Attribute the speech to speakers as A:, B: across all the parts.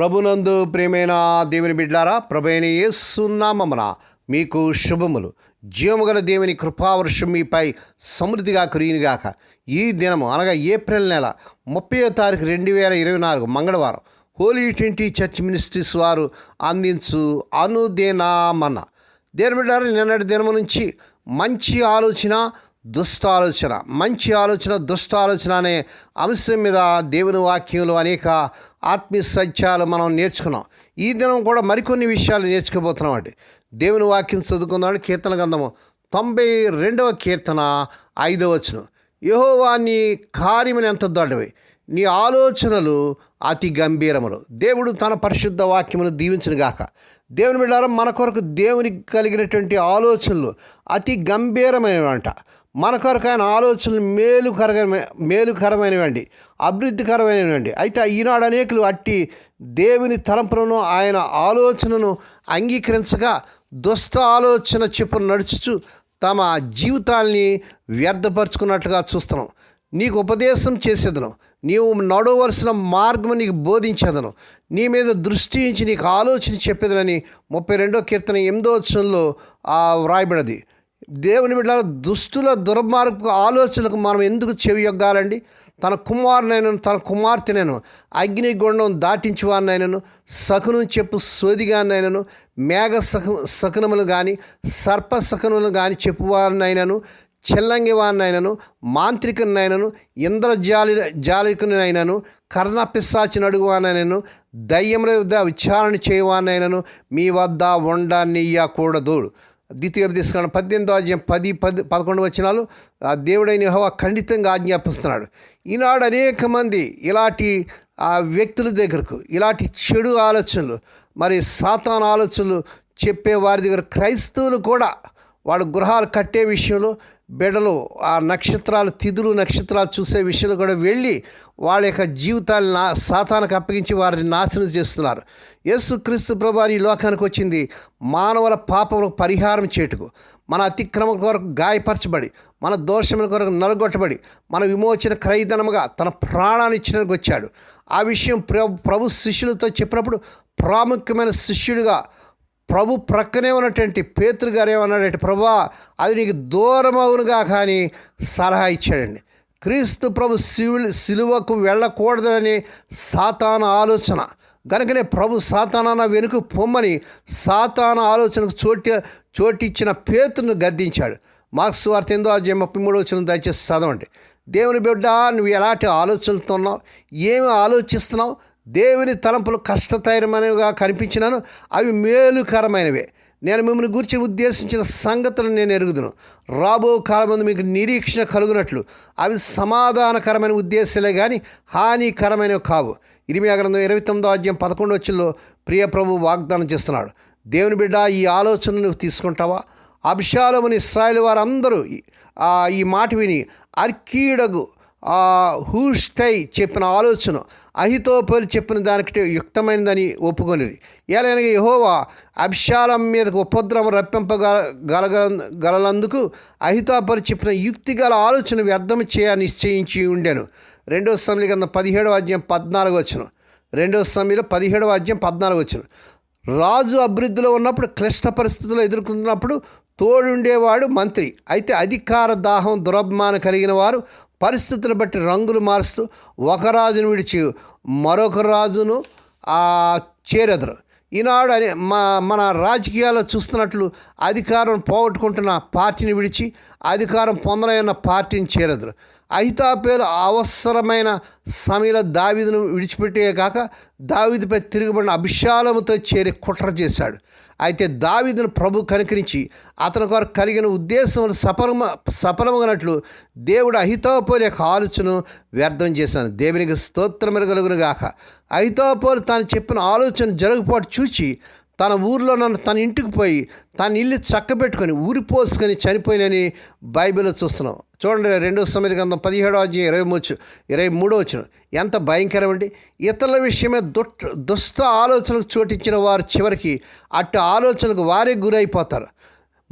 A: ప్రభునందు ప్రేమైన దేవుని బిడ్లారా ప్రభైన యేసునామమున మీకు శుభములు. జీవముగల దేవుని కృపావర్షం మీపై సమృద్ధిగా కురిగినగాక ఈ దినము అనగా ఏప్రిల్ నెల ముప్పై తారీఖు రెండు వేల ఇరవై నాలుగు మంగళవారం హోలీ ట్వంటీ చర్చ్ మినిస్ట్రీస్ వారు అందించు అనుదేనామన్న దేని బిడ్డారు నిన్నటి దినము నుంచి మంచి ఆలోచన దుష్ట ఆలోచన మంచి ఆలోచన దుష్ట ఆలోచన అనే అంశం మీద దేవుని వాక్యంలో అనేక ఆత్మీయ సత్యాలు మనం నేర్చుకున్నాం. ఈ దినం కూడా మరికొన్ని విషయాలు నేర్చుకోబోతున్నాం అండి దేవుని వాక్యం చదువుకుందాం. కీర్తన గంధము తొంభై రెండవ కీర్తన ఐదవ వచనం. యహోవా నీ కార్యములు ఎంత దొడ్డవి? నీ ఆలోచనలు అతి గంభీరములు. దేవుడు తన పరిశుద్ధ వాక్యమును దీవించును గాక. దేవుని బిడ్డారం మన కొరకు దేవునికి కలిగినటువంటి ఆలోచనలు అతి గంభీరమైనవంట. మన కొరకు ఆయన ఆలోచనలు మేలుకరమైన మేలుకరమైనవండి. అభివృద్ధికరమైనవండి. అయితే ఈనాడు అనేకులు అట్టి దేవుని తలంపులను ఆయన ఆలోచనను అంగీకరించగా దుష్ట ఆలోచన చెప్పును నడుచుచు తమ జీవితాల్ని వ్యర్థపరుచుకున్నట్లుగా చూస్తున్నాం. నీకు ఉపదేశం చేసేదను. నీవు నడవలసిన మార్గం నీకు బోధించేదను. నీ మీద దృష్టించి నీకు ఆలోచన చెప్పేదనని ముప్పై రెండో కీర్తన ఎనిమిదో వచనంలో వ్రాయబడది దేవుని బిడ్డ దుష్టుల దుర్మార్గపు ఆలోచనకు మనం ఎందుకు చెవి చెవియొగ్గాలండి తన కుమారునైనను తన కుమార్తెనైను అగ్నిగుండం దాటించువారినైనను సకును చెప్పు సోదిగానైనను మేఘ సకు సకునములు కానీ సర్ప సకునములు కానీ చెప్పువారినైనను చెల్లంగివానైనను మాంత్రికునైనను ఇంద్రజాలి జాలికునైనను కర్ణ పిశాచిని అడుగువానైనను దయ్యముల వద్ద విచారణ చేయవానైనను మీ వద్ద ఉండనియ్యకూడదు ద్వితీయోపదేశం పద్దెనిమిదో అధ్యాయం పది పది పదకొండు వచ్చినాలు ఆ దేవుడైన యెహోవా ఖండితంగా ఆజ్ఞాపిస్తున్నాడు. ఈనాడు అనేక మంది ఇలాంటి ఆ వ్యక్తుల దగ్గరకు ఇలాంటి చెడు ఆలోచనలు మరి సాతాన ఆలోచనలు చెప్పే వారి దగ్గర క్రైస్తవులు కూడా వాళ్ళు గృహాలు కట్టే విషయంలో బిడలు ఆ నక్షత్రాలు తిథులు నక్షత్రాలు చూసే విషయంలో కూడా వెళ్ళి వాళ్ళ యొక్క జీవితాలను నా సాతానికి అప్పగించి వారిని నాశనం చేస్తున్నారు. యేసు క్రీస్తు ప్రభు ఈ లోకానికి వచ్చింది. మానవుల పాపములకు పరిహారం చేటుకు మన అతిక్రమం కొరకు గాయపరచబడి మన దోషముల కొరకు నలగొట్టబడి మన విమోచన క్రయధనముగా తన ప్రాణాన్ని ఇచ్చినందుకు వచ్చాడు. ఆ విషయం ప్రభు ప్రభు శిష్యులతో చెప్పినప్పుడు ప్రాముఖ్యమైన శిష్యుడిగా ప్రభు ప్రక్కనే ఉన్నటువంటి పేతురు గారు ఏమన్నాడంటే ప్రభా అది నీకు దూరం అవునుగా కానీ సలహా ఇచ్చాడండి. క్రీస్తు ప్రభు శివులు సిలువకు వెళ్ళకూడదని సాతాన ఆలోచన. కనుకనే ప్రభు సాతానాన వెనుక పొమ్మని సాతాన ఆలోచనకు చోటి చోటిచ్చిన పేతును గద్దించాడు. మార్క్స్ వార్త ఎందో అధ్యాయం ముప్పై మూడు వచ్చిన దయచేసి చదవండి. దేవుని బిడ్డ నువ్వు ఎలాంటి ఆలోచనలతో ఉన్నావు? ఏమి ఆలోచిస్తున్నావు? దేవుని తలంపులు కష్టతరమైనవిగా కనిపించినాను? అవి మేలుకరమైనవే. నేను మిమ్మల్ని గురించి ఉద్దేశించిన సంగతులను నేను ఎరుగుదును. రాబో కాలమందు మీకు నిరీక్షణ కలుగునట్లు. అవి సమాధానకరమైన ఉద్దేశాలే కానీ హానికరమైనవి కావు. ఇరిమియా గ్రంథం ఇరవై తొమ్మిదో అధ్యాయం పదకొండు వచ్చిలో ప్రియ ప్రభు వాగ్దానం చేస్తున్నాడు. దేవుని బిడ్డ ఈ ఆలోచన నువ్వు తీసుకుంటావా? అభిషాలముని ఇస్రాయల్ వారందరూ ఈ- మాట విని అర్కీడగు ఆ హూష్టై చెప్పిన ఆలోచన అహితోపలి చెప్పిన దానికి యుక్తమైనదని ఒప్పుకొని ఎలాగనగా యహోవా అభిషాలం మీదకు ఉపద్రవం రప్పింపగల గలగ గలనందుకు అహితోపలి చెప్పిన యుక్తి గల ఆలోచన వ్యర్థం చేయ నిశ్చయించి ఉండాను. రెండో సమయంలో కింద పదిహేడవ అధ్యాయం పద్నాలుగు వచ్చును రెండవ సమయంలో పదిహేడవ అధ్యాయం పద్నాలుగు వచ్చును రాజు అభివృద్ధిలో ఉన్నప్పుడు క్లిష్ట పరిస్థితులు ఎదుర్కొన్నప్పుడు తోడుండేవాడు మంత్రి. అయితే అధికార దాహం దురభిమానం కలిగిన వారు పరిస్థితులు బట్టి రంగులు మారుస్తూ ఒక రాజును విడిచి మరొక రాజును చేరెదరు. ఈనాడు అనే మా మన రాజకీయాల్లో చూస్తున్నట్లు అధికారం పోగొట్టుకుంటున్న పార్టీని విడిచి అధికారం పొందలేన్న పార్టీని చేరెదరు. అహితాపేలు అవసరమైన సమయంలో దావీదును విడిచిపెట్టే కాక దావీదిపై తిరుగుబడిన అభిషాలముతో చేరి కుట్ర చేశాడు. అయితే దావీదును ప్రభు కనుకరించి అతని కొరకు కలిగిన ఉద్దేశం సఫలమ సఫలమగినట్లు దేవుడు అహితోపోలు యొక్క ఆలోచన వ్యర్థం చేశాను. దేవునికి స్తోత్రం గాక అహితోపోలు తాను చెప్పిన ఆలోచన జరగపోటు చూచి తన ఊర్లో నన్ను తన ఇంటికి పోయి తన ఇల్లు చక్కబెట్టుకొని ఊరిపోసుకొని చనిపోయినని బైబిల్లో చూస్తున్నాం. చూడండి రెండో సమయ గ్రంథం పదిహేడో అధ్యాయం ఇరవై మూడు ఇరవై మూడో వచ్చిన ఎంత భయంకరం అండి. ఇతరుల విషయమే దుష్ట దుష్ట ఆలోచనకు చోటించిన వారు చివరికి అట్టి ఆలోచనకు వారే గురైపోతారు.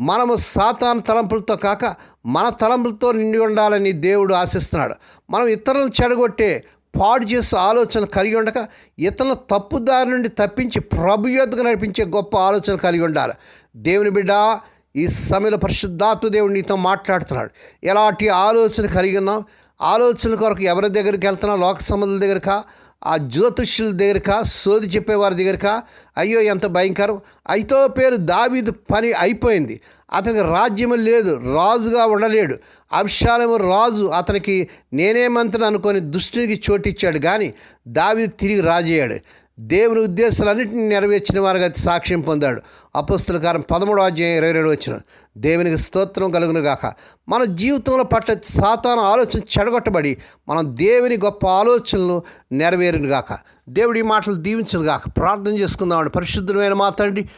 A: మనము సాతాను తలంపులతో కాక మన తలంపులతో నిండి ఉండాలని దేవుడు ఆశిస్తున్నాడు. మనం ఇతరులను చెడగొట్టే పాడు చేసే ఆలోచన కలిగి ఉండక ఇతరుల తప్పుదారి నుండి తప్పించి ప్రభు యొద్దకు నడిపించే గొప్ప ఆలోచన కలిగి ఉండాలి. దేవుని బిడ్డ ఈ సమయంలో పరిశుద్ధాత్మ దేవుడు నీతో మాట్లాడుతున్నాడు. ఎలాంటి ఆలోచన కలిగి ఉన్నాం ఆలోచన కొరకు ఎవరి దగ్గరికి వెళ్తున్నావు? లోక సంబంధుల దగ్గరకా? ఆ జ్యోతిష్యుల దగ్గరకా సోది చెప్పేవారి దగ్గరకా అయ్యో ఎంత భయంకరం. అయితో పేరు దావీదు పని అయిపోయింది. అతనికి రాజ్యం లేదు రాజుగా ఉండలేడు. అభిషాలము రాజు అతనికి నేనే మంత్రి అనుకొని దుష్టునికి చోటిచ్చాడు. కానీ దావీదు తిరిగి రాజయ్యాడు. దేవుని ఉద్దేశాలన్నింటినీ నెరవేర్చిన వారుగా సాక్ష్యం పొందాడు. అపుస్తుల కారం పదమూడో అధ్యాయం ఇరవై రెండు వచ్చిన దేవునికి స్తోత్రం కలుగును గాక మన జీవితంలో పట్ల సాతాన ఆలోచన చెడగొట్టబడి మనం దేవుని గొప్ప ఆలోచనలు నెరవేరును గాక దేవుడి మాటలు దీవించను గాక ప్రార్థన చేసుకుందామండి. పరిశుద్ధమైన మా తండ్రి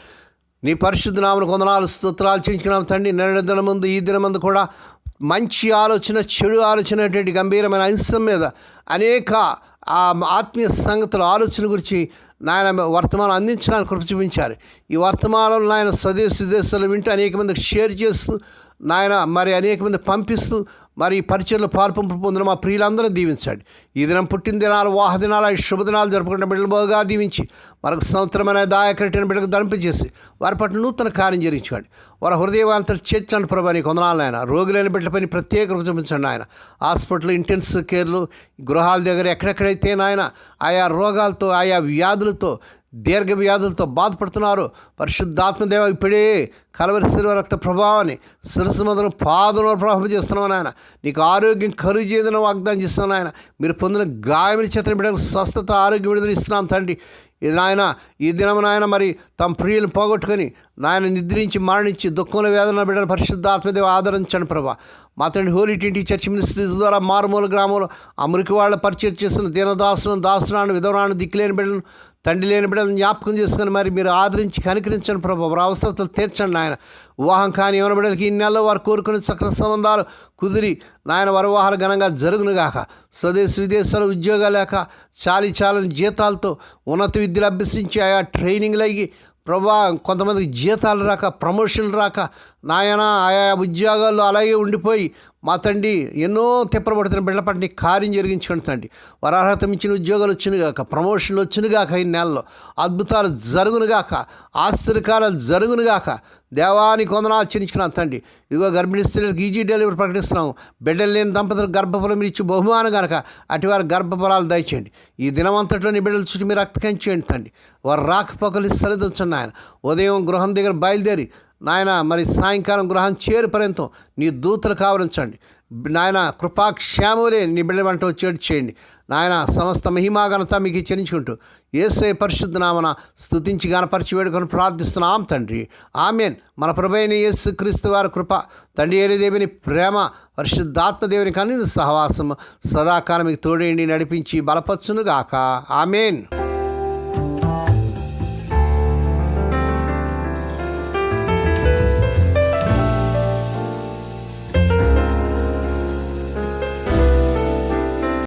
A: నీ పరిశుద్ధ నామను కొందనాలు స్తోత్రాలు చేయించుకున్నాం తండ్రి. నిన్న దిన ముందు ఈ దిన ముందు కూడా మంచి ఆలోచన చెడు ఆలోచన అనేటువంటి గంభీరమైన అంశం మీద అనేక ఆ ఆత్మీయ సంగతుల ఆలోచన గురించి నాయన వర్తమానం అందించడానికి కృప చూపించారు. ఈ వర్తమానంలో నాయన స్వదేశ దేశాలు వింటూ అనేక మందికి షేర్ చేస్తూ నాయన మరి అనేక మంది పంపిస్తూ మరి ఈ పరిచయలో పాల్పంపు పొందిన మా ప్రియులందరూ దీవించండి. ఈ దినం పుట్టిన దినాలు శుభదినాలు జరుపుకున్న బిడ్డలు బాగా దీవించి మరొక సంవత్సరమైన దాయకరటిన బిడ్డకు దంపించేసి వారి పట్ల నూతన కార్యం జరిగించండి వారి హృదయవంతలు చేర్చండి ప్రభా నీకు వందనాలు ఆయన రోగులైన బిడ్డలపైన ప్రత్యేక కృప చూపించండి ఆయన హాస్పిటల్ ఇంటెన్సివ్ కేర్లు గృహాల దగ్గర ఎక్కడెక్కడైతే నాయన ఆయా రోగాలతో ఆయా వ్యాధులతో దీర్ఘ వ్యాధులతో బాధపడుతున్నారు. పరిశుద్ధాత్మదేవ ఇప్పుడే కలవరి శిలువ రక్త ప్రభావాన్ని శిరస్సు మొదలు పాదంలో ప్రభావం చేస్తున్నాం ఆయన నీకు ఆరోగ్యం కరువు చేయదని వాగ్దానం చేస్తున్నాను ఆయన మీరు పొందిన గాయమిని చేతన బిడ్డకు స్వస్థత ఆరోగ్యం విడుదల ఇస్తున్నాం తండ్రి. ఇది నాయన ఈ దినం నాయన మరి తమ ప్రియులు పోగొట్టుకొని నాయన నిద్రించి మరణించి దుఃఖంలో వేదన బిడ్డను పరిశుద్ధ ఆత్మదేవ ఆదరించండి ప్రభా. మా తండ్రి హోలీ టింటి చర్చ్ మినిస్ట్రీస్ ద్వారా మారుమూల గ్రామంలో అమరికి వాళ్ళ పరిచయం చేస్తున్న దీనదాసులను దాసురాను విధవరాను దిక్కులేని బిడ్డలను తండ్రి లేని బిడ్డలను జ్ఞాపకం చేసుకుని మరి మీరు ఆదరించి కనికరించండి ప్రభు. వారి అవసరతలు తీర్చండి నాయన. వివాహం కాని ఎవరి బిడ్డలకి ఈ నెలలో వారు కోరుకునే చక్ర సంబంధాలు కుదిరి నాయన వారి వివాహాలు ఘనంగా జరుగునుగాక స్వదేశ విదేశాల ఉద్యోగాలు లేక చాలి చాలని జీతాలతో ఉన్నత విద్యలు అభ్యసించి ఆయా ట్రైనింగ్లు అయ్యి ప్రభా కొంతమందికి జీతాలు రాక ప్రమోషన్లు రాక నాయన ఆయా ఉద్యోగాల్లో అలాగే ఉండిపోయి మా తండ్రి ఎన్నో తిప్పబడుతున్న బిడ్డల పట్ల కార్యం జరిగించుకుని తండ్రి. వారు అర్హత మించిన ఉద్యోగాలు వచ్చినగాక ప్రమోషన్లు వచ్చినగాక ఈ నెలలో. అద్భుతాలు జరుగునుగాక ఆశ్చర్యకారాలు జరుగునుగాక దేవానికి వందన ఆచరించుకున్నాను తండ్రి. ఇదిగో గర్భిణీ స్త్రీలకు ఈజీ డెలివరీ ప్రకటిస్తున్నాము. బిడ్డలు లేని దంపతులకు గర్భఫలం మీరు ఇచ్చి బహుమానం కనుక అటువారి గర్భఫలాలు దయచేయండి. ఈ దినమంతట్లో నీ బిడ్డల చుట్టూ మీరు రక్తకంచేయండి తండ్రి. వారు రాకపోకలు సరిదించండి ఆయన ఉదయం గృహం దగ్గర బయలుదేరి నాయన మరి సాయంకాలం గృహం చేరు పర్యంతం నీ దూతలు కావరించండి నాయన కృపాక్షేమలే నీ బిడ్డ వెంట వచ్చేటి చేయండి. నాయన సమస్త మహిమాఘనత మీకు చెల్లించుకుంటూ ఏసే పరిశుద్ధ నామన స్థుతించి గనపరిచి వేడుకొని ప్రార్థిస్తున్నాం తండ్రి. ఆమెన్. మన ప్రభైన యేసు క్రీస్తు వారి కృప తండ్రి ఏలిదేవిని ప్రేమ పరిశుద్ధాత్మదేవుని కానీ సహవాసం సదాకాలం మీకు తోడేండి నడిపించి బలపచ్చునుగాక ఆమెన్.